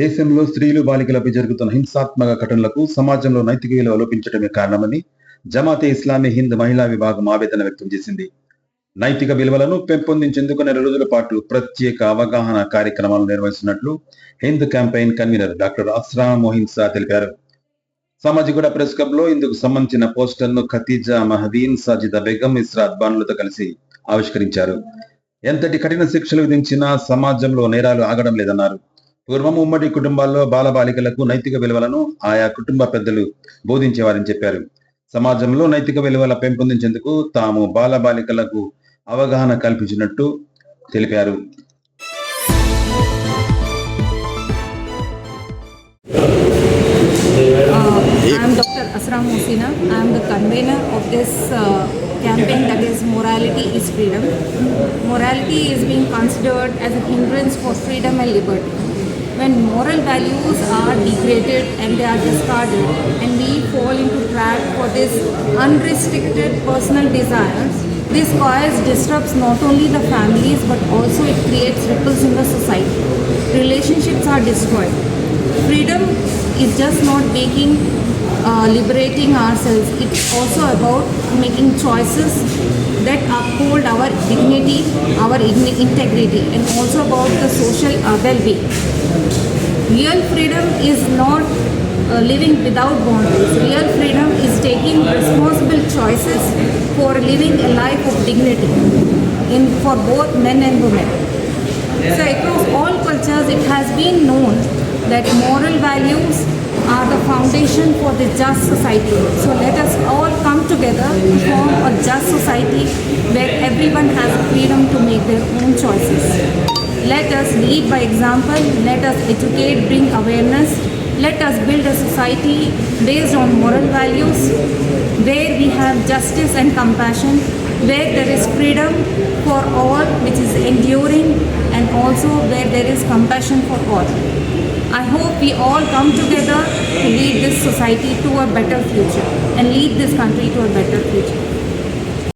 దేశంలో స్త్రీలు బాలికలపై జరుగుతున్న హింసాత్మక ఘటనలకు సమాజంలో నైతిక విలువ లోపించడమే కారణమని జమాతే ఇస్లామీ హింద్ మహిళా విభాగం ఆవేదన వ్యక్తం చేసింది. నైతిక విలువలను పెంపొందించేందుకు నెల రోజుల పాటు ప్రత్యేక అవగాహన కార్యక్రమాలు నిర్వహిస్తున్నట్లు Hind campaign convener doctor Asra Mohinsa తెలిపారు. సామాజిగూడ ప్రెస్ క్లబ్లో ఇందుకు సంబంధించిన పోస్టర్ను ఖతీజా మహదీన్ సాజిదా బేగం ఇస్రా బానులతో కలిసి ఆవిష్కరించారు. ఎంతటి కఠిన శిక్షలు విధించినా సమాజంలో నేరాలు ఆగడం లేదన్నారు. పూర్వం ఉమ్మడి కుటుంబాల్లో బాల బాలికలకు నైతిక విలువలను ఆయా కుటుంబ పెద్దలు బోధించేవారని చెప్పారు. సమాజంలో నైతిక విలువల పెంపొందించేందుకు తాము బాల బాలికలకు అవగాహన కల్పించినట్టు తెలిపారు. Campaign that When moral values are degraded and they are discarded and we fall into trap for this unrestricted personal desires, this cause disrupts not only the families but also it creates ripples in the society. Relationships are destroyed freedom is just not making uh, liberating ourselves it's also about making choices that uphold our dignity our integrity and also about the social uh, well-being. Real freedom is not uh, living without boundaries. Real freedom is taking responsible choices for living a life of dignity in for both men and women. So across all cultures, it has been known that moral values are the foundation for the just society. So let us all come together just society where everyone has freedom to make their own choices. Let us lead by example. Let us educate, bring awareness. Let us build a society based on moral values where we have justice and compassion, where there is freedom for all, which is enduring, and also where there is compassion for all. I hope we all come together to lead this society to a better future and lead this country to a better future.